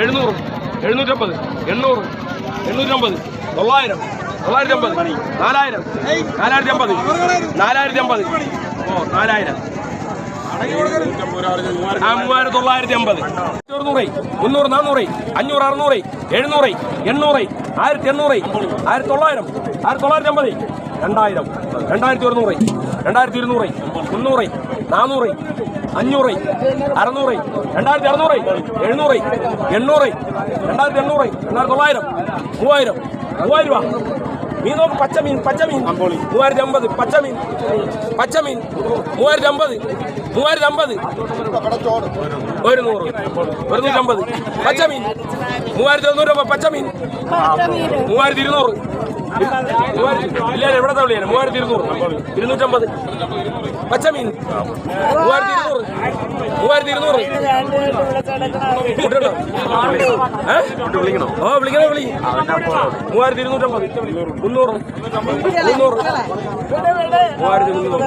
എഴുന്നൂറ് എഴുന്നൂറ്റമ്പത് എണ്ണൂറ് എണ്ണൂറ്റമ്പത് തൊള്ളായിരം തൊള്ളായിരത്തി അമ്പത് നാലായിരം നാലായിരത്തി അമ്പത് നാലായിരത്തി അമ്പത് ഓ നാലായിരം. ആ മൂവായിരത്തി തൊള്ളായിരത്തി അമ്പത്. ഒരുന്നൂറ് മുന്നൂറ് നാന്നൂറ് അഞ്ഞൂറ് അറുന്നൂറ് എഴുന്നൂറ് എണ്ണൂറ് ആയിരത്തി എണ്ണൂറ് ആയിരത്തി തൊള്ളായിരം ആയിരത്തി തൊള്ളായിരത്തി അമ്പത്. രണ്ടായിരം രണ്ടായിരത്തി ഒരുന്നൂറ് രണ്ടായിരത്തി ഇരുന്നൂറ് മുന്നൂറ് നാന്നൂറ് അഞ്ഞൂറ് അറുന്നൂറ് രണ്ടായിരത്തി അറുന്നൂറ് എഴുന്നൂറ് എണ്ണൂറ് രണ്ടായിരത്തി എണ്ണൂറ് രണ്ടായിരത്തി തൊള്ളായിരം മൂവായിരം മൂവായിരം രൂപ. മീൻ നോക്ക് പച്ചമീൻ പച്ചമീൻ. മൂവായിരത്തി അമ്പത് പച്ചമീൻ. പച്ചമീൻ. മൂവായിരത്തി അമ്പത് മൂവായിരത്തി അമ്പത് ഒരു നൂറ് ഒരുന്നൂറ്റമ്പത്. പച്ചമീൻ. മൂവായിരത്തി ഒരുന്നൂറ് രൂപ പച്ചമീൻ മൂവായിരത്തി ഇരുന്നൂറ് ഇല്ല എവിടെ തവളിയാണ് മൂവായിരത്തി ഇരുന്നൂറ് ഇരുന്നൂറ്റമ്പത്. പച്ചമീൻ. മൂവായിരത്തി മൂവായിരത്തി ഇരുന്നൂറ്? ഓ വിളിക്കണോ വിളി? മൂവായിരത്തി ഇരുന്നൂറ്റമ്പത്. മുന്നൂറ്. മുന്നൂറ്. മൂവായിരത്തി മുന്നൂറ്.